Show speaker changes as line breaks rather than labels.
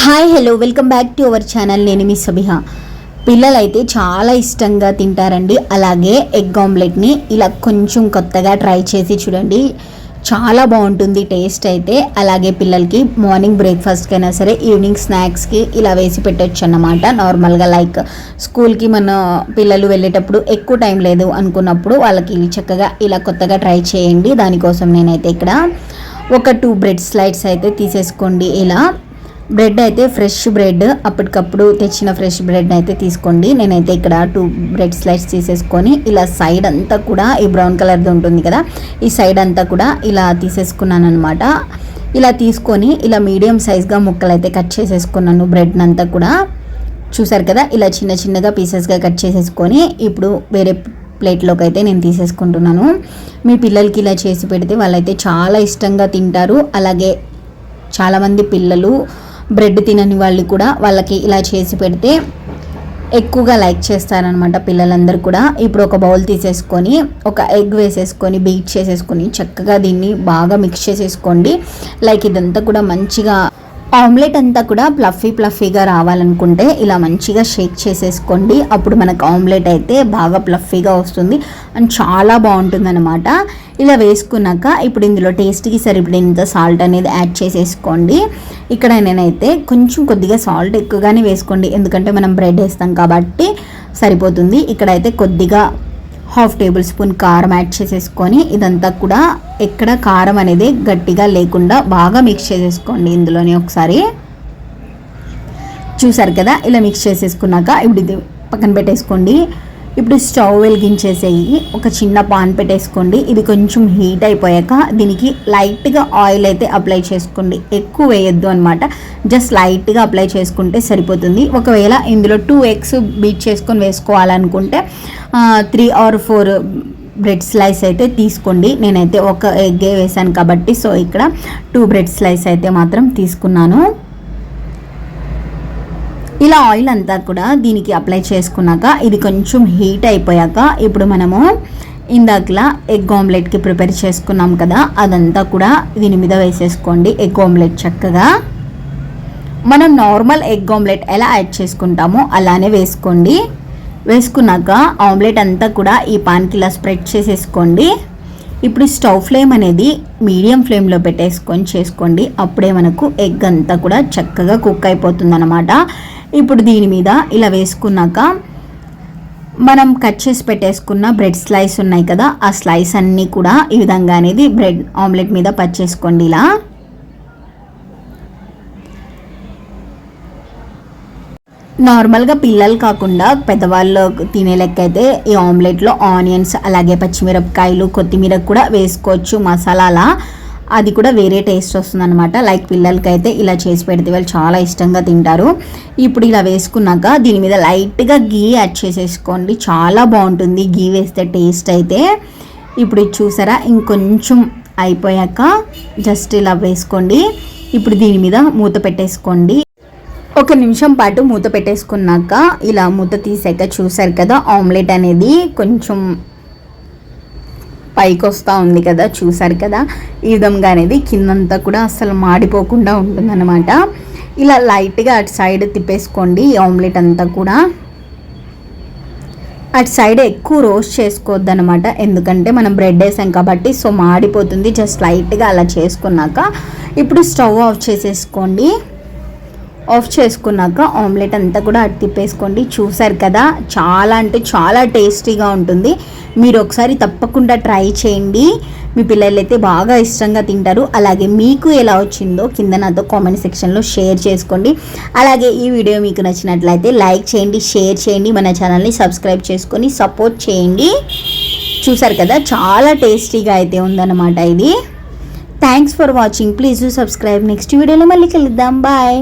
Hi hello welcome back to our channel నేను మీ సబిహ. పిల్లలైతే చాలా ఇష్టంగా తింటారండి. అలాగే ఎగ్ ఆమ్లెట్ని ఇలా కొంచెం కొత్తగా ట్రై చేసి చూడండి. చాలా బాగుంటుంది టేస్ట్ అయితే. అలాగే పిల్లలకి మార్నింగ్ బ్రేక్ఫాస్ట్కైనా సరే ఈవినింగ్ స్నాక్స్కి ఇలా వేసి పెట్టచ్చు అన్నమాట. నార్మల్గా లైక్ స్కూల్కి మన పిల్లలు వెళ్ళేటప్పుడు ఎక్కువ టైం లేదు అనుకున్నప్పుడు వాళ్ళకి చక్కగా ఇలా కొత్తగా ట్రై చేయండి. దానికోసం నేనైతే ఇక్కడ ఒక టూ బ్రెడ్ స్లైడ్స్ అయితే తీసేసుకోండి. ఇలా బ్రెడ్ అయితే ఫ్రెష్ బ్రెడ్. అప్పటికప్పుడు తెచ్చిన ఫ్రెష్ బ్రెడ్ అయితే తీసుకోండి. నేనైతే ఇక్కడ టూ బ్రెడ్ స్లైడ్స్ తీసేసుకొని ఇలా సైడ్ అంతా కూడా ఈ బ్రౌన్ కలర్ది ఉంటుంది కదా ఈ సైడ్ అంతా కూడా ఇలా తీసేసుకున్నాను అనమాట ఇలా తీసుకొని ఇలా మీడియం సైజ్గా ముక్కలు అయితే కట్ చేసేసుకున్నాను బ్రెడ్ని అంతా కూడా. చూసారు కదా ఇలా చిన్న చిన్నగా పీసెస్గా కట్ చేసేసుకొని ఇప్పుడు వేరే ప్లేట్లోకి అయితే నేను తీసేసుకుంటున్నాను. మీ పిల్లలకి ఇలా చేసి పెడితే వాళ్ళైతే చాలా ఇష్టంగా తింటారు. అలాగే చాలామంది పిల్లలు బ్రెడ్ తినని వాళ్ళు కూడా వాళ్ళకి ఇలా చేసి పెడితే ఎక్కువగా లైక్ చేస్తారనమాట పిల్లలందరూ కూడా. ఇప్పుడు ఒక బౌల్ తీసేసుకొని ఒక ఎగ్ వేసేసుకొని బీట్ చేసేసుకొని చక్కగా దీన్ని బాగా మిక్స్ చేసేసుకోండి. లైక్ ఇదంతా కూడా మంచిగా ఆమ్లెట్ అంతా కూడా ప్లఫీ ప్లఫీగా రావాలనుకుంటే ఇలా మంచిగా షేక్ చేసేసుకోండి. అప్పుడు మనకు ఆమ్లెట్ అయితే బాగా ప్లఫీగా వస్తుంది. అండ్ చాలా బాగుంటుంది అనమాట ఇలా వేసుకున్నాక ఇప్పుడు ఇందులో టేస్ట్కి ఇంత సాల్ట్ అనేది యాడ్ చేసేసుకోండి. ఇక్కడ నేనైతే కొంచెం కొద్దిగా సాల్ట్ ఎక్కువగానే వేసుకోండి. ఎందుకంటే మనం బ్రెడ్ వేస్తాం కాబట్టి సరిపోతుంది. ఇక్కడైతే కొద్దిగా హాఫ్ టేబుల్ స్పూన్ కారం యాడ్ చేసేసుకొని ఇదంతా కూడా ఎక్కడ కారం అనేది గట్టిగా లేకుండా బాగా మిక్స్ చేసేసుకోండి ఇందులోనే ఒకసారి. చూసారు కదా ఇలా మిక్స్ చేసేసుకున్నాక ఇప్పుడు ఇది పక్కన పెట్టేసుకోండి. ఇప్పుడు స్టవ్ వెలిగించేసేయి ఒక చిన్న పాన్ పెట్టేసుకోండి. ఇది కొంచెం హీట్ అయిపోయాక దీనికి లైట్గా ఆయిల్ అయితే అప్లై చేసుకోండి. ఎక్కువ వేయొద్దు అనమాట జస్ట్ లైట్గా అప్లై చేసుకుంటే సరిపోతుంది. ఒకవేళ ఇందులో టూ ఎగ్స్ బీట్ చేసుకొని వేసుకోవాలనుకుంటే three or four bread slice అయితే తీసుకోండి. నేనైతే ఒక ఎగ్గే వేసాను కాబట్టి సో ఇక్కడ టూ బ్రెడ్ స్లైస్ అయితే మాత్రం తీసుకున్నాను. ఇలా ఆయిల్ అంతా కూడా దీనికి అప్లై చేసుకున్నాక ఇది కొంచెం హీట్ అయిపోయాక ఇప్పుడు మనము ఇందాకలా ఎగ్ ఆమ్లెట్కి ప్రిపేర్ చేసుకున్నాం కదా అదంతా కూడా దీని మీద వేసేసుకోండి ఎగ్ ఆమ్లెట్ చక్కగా. మనం నార్మల్ ఎగ్ ఆమ్లెట్ ఎలా యాడ్ చేసుకుంటామో అలానే వేసుకోండి. వేసుకున్నాక ఆమ్లెట్ అంతా కూడా ఈ పాన్కి ఇలా స్ప్రెడ్ చేసేసుకోండి. ఇప్పుడు స్టవ్ ఫ్లేమ్ అనేది మీడియం ఫ్లేమ్లో పెట్టేసుకొని చేసుకోండి. అప్పుడే మనకు ఎగ్ అంతా కూడా చక్కగా కుక్ అయిపోతుంది అనమాట ఇప్పుడు దీని మీద ఇలా వేసుకున్నాక మనం కట్ చేసి పెట్టేసుకున్న బ్రెడ్ స్లైస్ ఉన్నాయి కదా ఆ స్లైస్ అన్నీ కూడా ఈ విధంగా అనేది బ్రెడ్ ఆమ్లెట్ మీద పచ్చేసుకోండి ఇలా. నార్మల్గా పిల్లలు కాకుండా పెద్దవాళ్ళు తినే లెక్క అయితే ఈ ఆమ్లెట్లో ఆనియన్స్ అలాగే పచ్చిమిరపకాయలు కొత్తిమీర కూడా వేసుకోవచ్చు మసాలాలా. అది కూడా వేరే టేస్ట్ వస్తుంది అనమాట లైక్ పిల్లలకి అయితే ఇలా చేసి పెడితే వాళ్ళు చాలా ఇష్టంగా తింటారు. ఇప్పుడు ఇలా వేసుకున్నాక దీని మీద లైట్గా గీ యాడ్ చేసేసుకోండి. చాలా బాగుంటుంది గీ వేస్తే టేస్ట్ అయితే. ఇప్పుడు ఇది చూసారా? ఇంకొంచెం అయిపోయాక జస్ట్ ఇలా వేసుకోండి. ఇప్పుడు దీని మీద మూత పెట్టేసుకోండి. ఒక నిమిషం పాటు మూత పెట్టేసుకున్నాక ఇలా మూత తీసాక చూసారు కదా ఆమ్లెట్ అనేది కొంచెం పైకి వస్తూ ఉంది కదా చూసారు కదా? ఈ విధంగా అనేది కిందంతా కూడా అసలు మాడిపోకుండా ఉంటుందన్నమాట. ఇలా లైట్గా అటు సైడ్ తిప్పేసుకోండి ఈ ఆమ్లెట్ అంతా కూడా. అటు సైడ్ ఎక్కువ రోస్ట్ చేసుకోవద్దు అనమాట ఎందుకంటే మనం బ్రెడ్ వేసాం కాబట్టి సో మాడిపోతుంది. జస్ట్ లైట్గా అలా చేసుకున్నాక ఇప్పుడు స్టవ్ ఆఫ్ చేసేసుకోండి. ఆఫ్ చేసుకున్నాక ఆమ్లెట్ అంతా కూడా అటు తిప్పేసుకోండి. చూసారు కదా చాలా అంటే చాలా టేస్టీగా ఉంటుంది. మీరు ఒకసారి తప్పకుండా ట్రై చేయండి. మీ పిల్లలు అయితే బాగా ఇష్టంగా తింటారు. అలాగే మీకు ఎలా వచ్చిందో కింద నాతో కామెంట్ సెక్షన్లో షేర్ చేసుకోండి. అలాగే ఈ వీడియో మీకు నచ్చినట్లయితే లైక్ చేయండి షేర్ చేయండి మన ఛానల్ని సబ్స్క్రైబ్ చేసుకొని సపోర్ట్ చేయండి. చూసారు కదా చాలా టేస్టీగా అయితే ఉందన్నమాట ఇది. Thanks for watching please subscribe next వీడియోలో మళ్ళీ కలుద్దాం. బాయ్